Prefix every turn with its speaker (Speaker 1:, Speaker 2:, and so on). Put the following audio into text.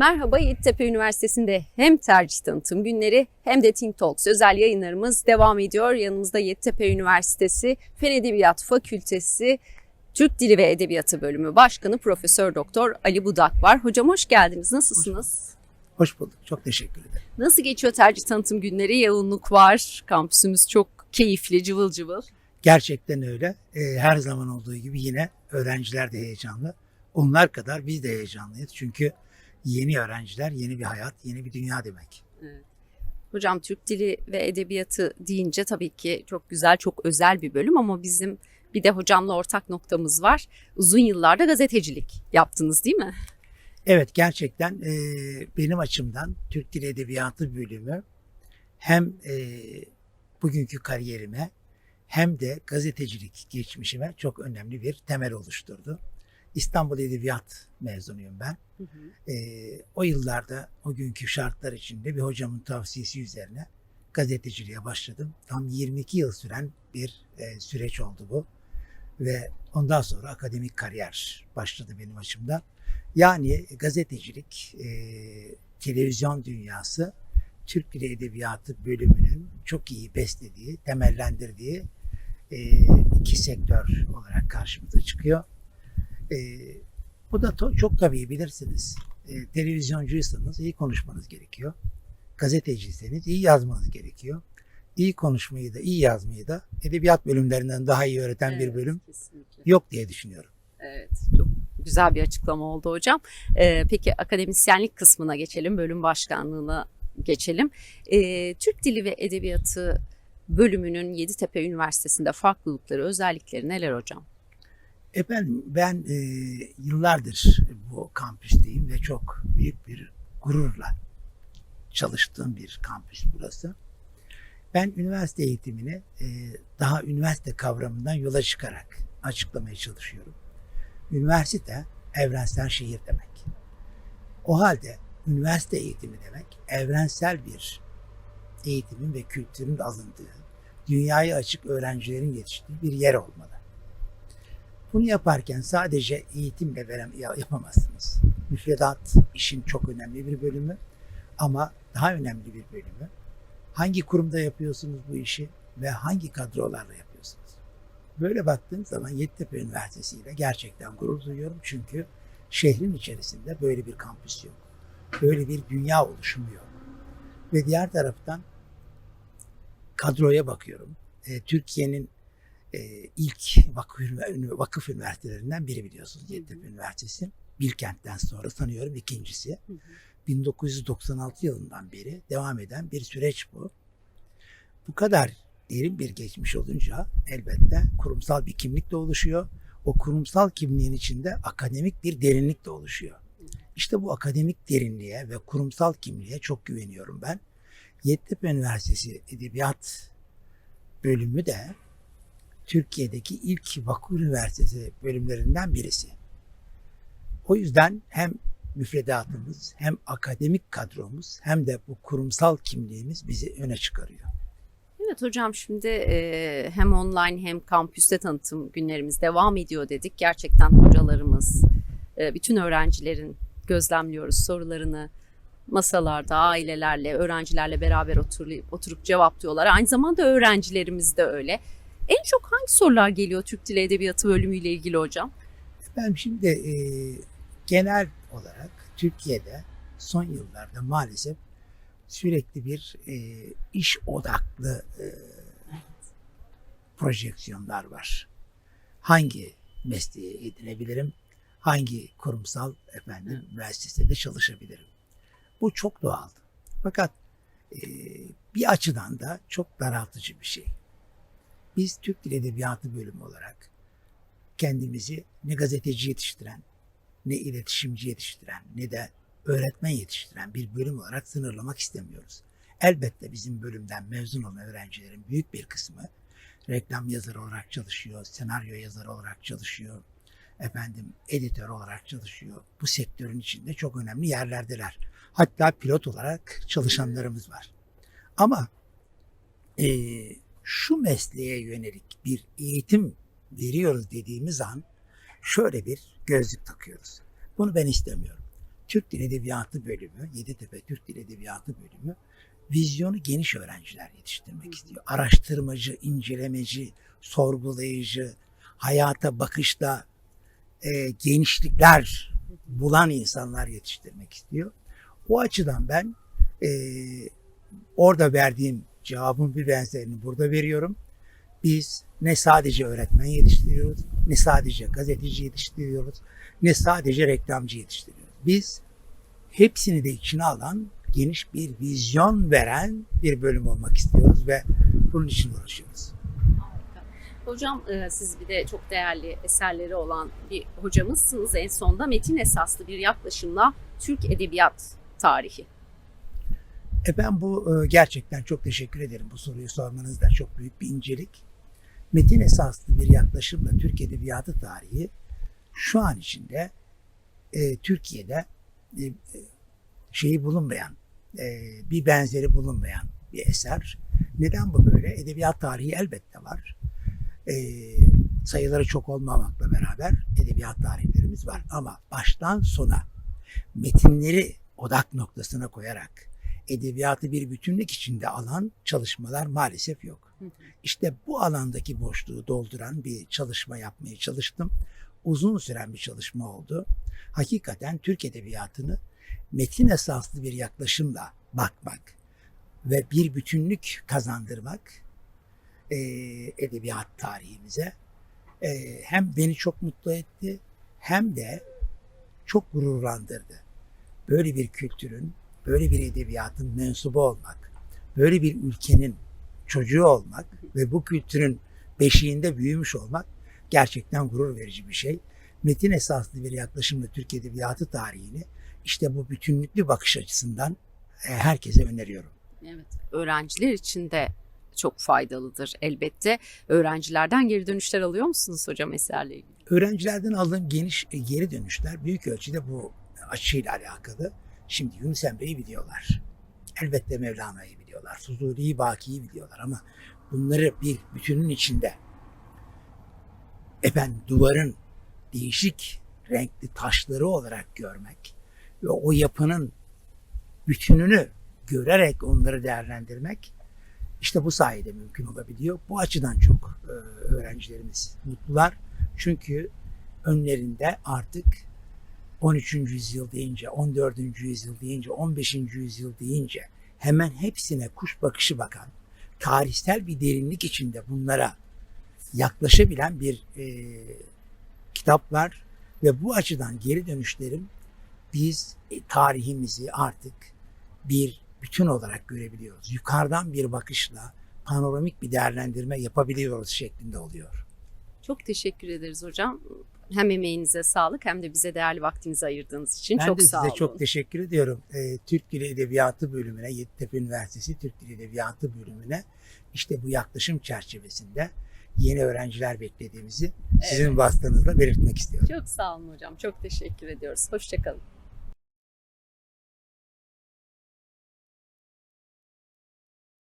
Speaker 1: Merhaba Yeditepe Üniversitesi'nde hem tercih tanıtım günleri hem de Think Talks özel yayınlarımız devam ediyor. Yanımızda Yeditepe Üniversitesi Fen Edebiyat Fakültesi Türk Dili ve Edebiyatı Bölümü Başkanı Profesör Doktor Ali Budak var. Hocam hoş geldiniz. Nasılsınız?
Speaker 2: Hoş bulduk. Çok teşekkür ederim.
Speaker 1: Nasıl geçiyor tercih tanıtım günleri? Yoğunluk var. Kampüsümüz çok keyifli, cıvıl cıvıl.
Speaker 2: Gerçekten öyle. Ee, her zaman olduğu gibi yine öğrenciler de heyecanlı. Onlar kadar biz de heyecanlıyız. Çünkü yeni öğrenciler, yeni bir hayat, yeni bir dünya demek.
Speaker 1: Hocam Türk Dili ve Edebiyatı deyince tabii ki çok güzel, çok özel bir bölüm ama bizim bir de hocamla ortak noktamız var. Uzun yıllarda gazetecilik yaptınız değil mi?
Speaker 2: Evet gerçekten e, benim açımdan Türk Dili Edebiyatı bölümü hem e, bugünkü kariyerime hem de gazetecilik geçmişime çok önemli bir temel oluşturdu. İstanbul Edebiyat mezunuyum ben. E, o yıllarda o günkü şartlar içinde bir hocamın tavsiyesi üzerine gazeteciliğe başladım. Tam 22 yıl süren bir e, süreç oldu bu. Ve ondan sonra akademik kariyer başladı benim açımdan. Yani gazetecilik, e, televizyon dünyası Türk Dili Edebiyatı bölümünün çok iyi beslediği, temellendirdiği e, iki sektör olarak karşımıza çıkıyor. E, bu da to- çok tabii bilirsiniz. E, televizyoncuysanız iyi konuşmanız gerekiyor. Gazeteciyseniz iyi yazmanız gerekiyor. İyi konuşmayı da iyi yazmayı da edebiyat bölümlerinden daha iyi öğreten bir
Speaker 1: Evet,
Speaker 2: bölüm
Speaker 1: kesinlikle.
Speaker 2: yok diye düşünüyorum.
Speaker 1: Evet, çok güzel bir açıklama oldu hocam. Ee, peki akademisyenlik kısmına geçelim, bölüm başkanlığına geçelim. Ee, Türk Dili ve Edebiyatı bölümünün Yeditepe Üniversitesi'nde farklılıkları, özellikleri neler hocam?
Speaker 2: Efendim ben e, yıllardır bu kampüsteyim ve çok büyük bir gururla çalıştığım bir kampüs burası. Ben üniversite eğitimini e, daha üniversite kavramından yola çıkarak açıklamaya çalışıyorum. Üniversite evrensel şehir demek. O halde üniversite eğitimi demek evrensel bir eğitimin ve kültürün alındığı, dünyaya açık öğrencilerin yetiştiği bir yer olmalı. Bunu yaparken sadece eğitimle verem ya- yapamazsınız. Müfredat işin çok önemli bir bölümü ama daha önemli bir bölümü hangi kurumda yapıyorsunuz bu işi ve hangi kadrolarla yapıyorsunuz? Böyle baktığım zaman Yeditepe Üniversitesi ile gerçekten gurur duyuyorum çünkü şehrin içerisinde böyle bir kampüs yok. Böyle bir dünya oluşumu yok. Ve diğer taraftan kadroya bakıyorum. E, Türkiye'nin e, ilk vakıf, ünivers- vakıf üniversitelerinden biri biliyorsunuz Yeditepe Üniversitesi. Bilkent'ten sonra sanıyorum ikincisi. 1996 yılından beri devam eden bir süreç bu. Bu kadar derin bir geçmiş olunca elbette kurumsal bir kimlik de oluşuyor. O kurumsal kimliğin içinde akademik bir derinlik de oluşuyor. İşte bu akademik derinliğe ve kurumsal kimliğe çok güveniyorum ben. Yeditepe Üniversitesi Edebiyat bölümü de Türkiye'deki ilk vakıf üniversitesi bölümlerinden birisi. O yüzden hem müfredatımız hem akademik kadromuz hem de bu kurumsal kimliğimiz bizi öne çıkarıyor.
Speaker 1: Evet hocam şimdi e, hem online hem kampüste tanıtım günlerimiz devam ediyor dedik. Gerçekten hocalarımız, e, bütün öğrencilerin gözlemliyoruz sorularını masalarda ailelerle, öğrencilerle beraber oturup, oturup cevaplıyorlar. Aynı zamanda öğrencilerimiz de öyle. En çok hangi sorular geliyor Türk Dili Edebiyatı bölümüyle ilgili hocam?
Speaker 2: Ben şimdi e, genel olarak Türkiye'de son yıllarda maalesef sürekli bir e, iş odaklı e, projeksiyonlar var. Hangi mesleği edinebilirim? Hangi kurumsal efendim müessesede çalışabilirim? Bu çok doğal. Fakat e, bir açıdan da çok daraltıcı bir şey. Biz Türk Dil Edebiyatı bölümü olarak kendimizi ne gazeteci yetiştiren, ne iletişimci yetiştiren, ne de öğretmen yetiştiren bir bölüm olarak sınırlamak istemiyoruz. Elbette bizim bölümden mezun olan öğrencilerin büyük bir kısmı reklam yazarı olarak çalışıyor, senaryo yazarı olarak çalışıyor, efendim editör olarak çalışıyor. Bu sektörün içinde çok önemli yerlerdeler. Hatta pilot olarak çalışanlarımız var. Ama eee, şu mesleğe yönelik bir eğitim veriyoruz dediğimiz an şöyle bir gözlük takıyoruz. Bunu ben istemiyorum. Türk Dil Edebiyatı bölümü, Yeditepe Türk Dil Edebiyatı bölümü vizyonu geniş öğrenciler yetiştirmek istiyor. Araştırmacı, incelemeci, sorgulayıcı, hayata bakışta e, genişlikler bulan insanlar yetiştirmek istiyor. O açıdan ben e, orada verdiğim cevabın bir benzerini burada veriyorum. Biz ne sadece öğretmen yetiştiriyoruz, ne sadece gazeteci yetiştiriyoruz, ne sadece reklamcı yetiştiriyoruz. Biz hepsini de içine alan geniş bir vizyon veren bir bölüm olmak istiyoruz ve bunun için uğraşıyoruz.
Speaker 1: Hocam e, siz bir de çok değerli eserleri olan bir hocamızsınız. En sonda metin esaslı bir yaklaşımla Türk Edebiyat tarihi.
Speaker 2: E ben bu e, gerçekten çok teşekkür ederim bu soruyu sormanız da çok büyük bir incelik. Metin esaslı bir yaklaşımla Türk Edebiyatı tarihi şu an içinde e, Türkiye'de e, e, şeyi bulunmayan, e, bir benzeri bulunmayan bir eser. Neden bu böyle? Edebiyat tarihi elbette var. E, sayıları çok olmamakla beraber edebiyat tarihlerimiz var. Ama baştan sona metinleri odak noktasına koyarak edebiyatı bir bütünlük içinde alan çalışmalar maalesef yok. İşte bu alandaki boşluğu dolduran bir çalışma yapmaya çalıştım. Uzun süren bir çalışma oldu. Hakikaten Türk Edebiyatı'nı metin esaslı bir yaklaşımla bakmak ve bir bütünlük kazandırmak e, edebiyat tarihimize e, hem beni çok mutlu etti hem de çok gururlandırdı. Böyle bir kültürün, böyle bir edebiyatın mensubu olmak, böyle bir ülkenin çocuğu olmak ve bu kültürün beşiğinde büyümüş olmak gerçekten gurur verici bir şey. Metin esaslı bir yaklaşımla Türk Edebiyatı tarihini işte bu bütünlüklü bakış açısından e, herkese öneriyorum.
Speaker 1: Evet. Öğrenciler için de çok faydalıdır elbette. Öğrencilerden geri dönüşler alıyor musunuz hocam eserle ilgili?
Speaker 2: Öğrencilerden aldığım geniş e, geri dönüşler büyük ölçüde bu açıyla alakalı. Şimdi Yunus Emre'yi biliyorlar. Elbette Mevlana'yı biliyorlar. Fuzuri'yi, Baki'yi biliyorlar ama bunları bir bütünün içinde efendim duvarın değişik renkli taşları olarak görmek ve o yapının bütününü görerek onları değerlendirmek işte bu sayede mümkün olabiliyor. Bu açıdan çok e, öğrencilerimiz mutlular. Çünkü önlerinde artık 13. yüzyıl deyince, 14. yüzyıl deyince, 15. yüzyıl deyince hemen hepsine kuş bakışı bakan, tarihsel bir derinlik içinde bunlara yaklaşabilen bir e, kitap var. Ve bu açıdan geri dönüşlerim biz e, tarihimizi artık bir bütün olarak görebiliyoruz. Yukarıdan bir bakışla panoramik bir değerlendirme yapabiliyoruz şeklinde oluyor.
Speaker 1: Çok teşekkür ederiz hocam. Hem emeğinize sağlık hem de bize değerli vaktinizi ayırdığınız için
Speaker 2: Ben
Speaker 1: çok
Speaker 2: de
Speaker 1: sağ
Speaker 2: size
Speaker 1: olun.
Speaker 2: çok teşekkür ediyorum. Ee, Türk Dili Edebiyatı bölümüne, Yeditepe Üniversitesi Türk Dili Edebiyatı bölümüne işte bu yaklaşım çerçevesinde yeni öğrenciler beklediğimizi sizin vasıtanızla belirtmek istiyorum.
Speaker 1: Çok sağ olun hocam. Çok teşekkür ediyoruz. Hoşçakalın.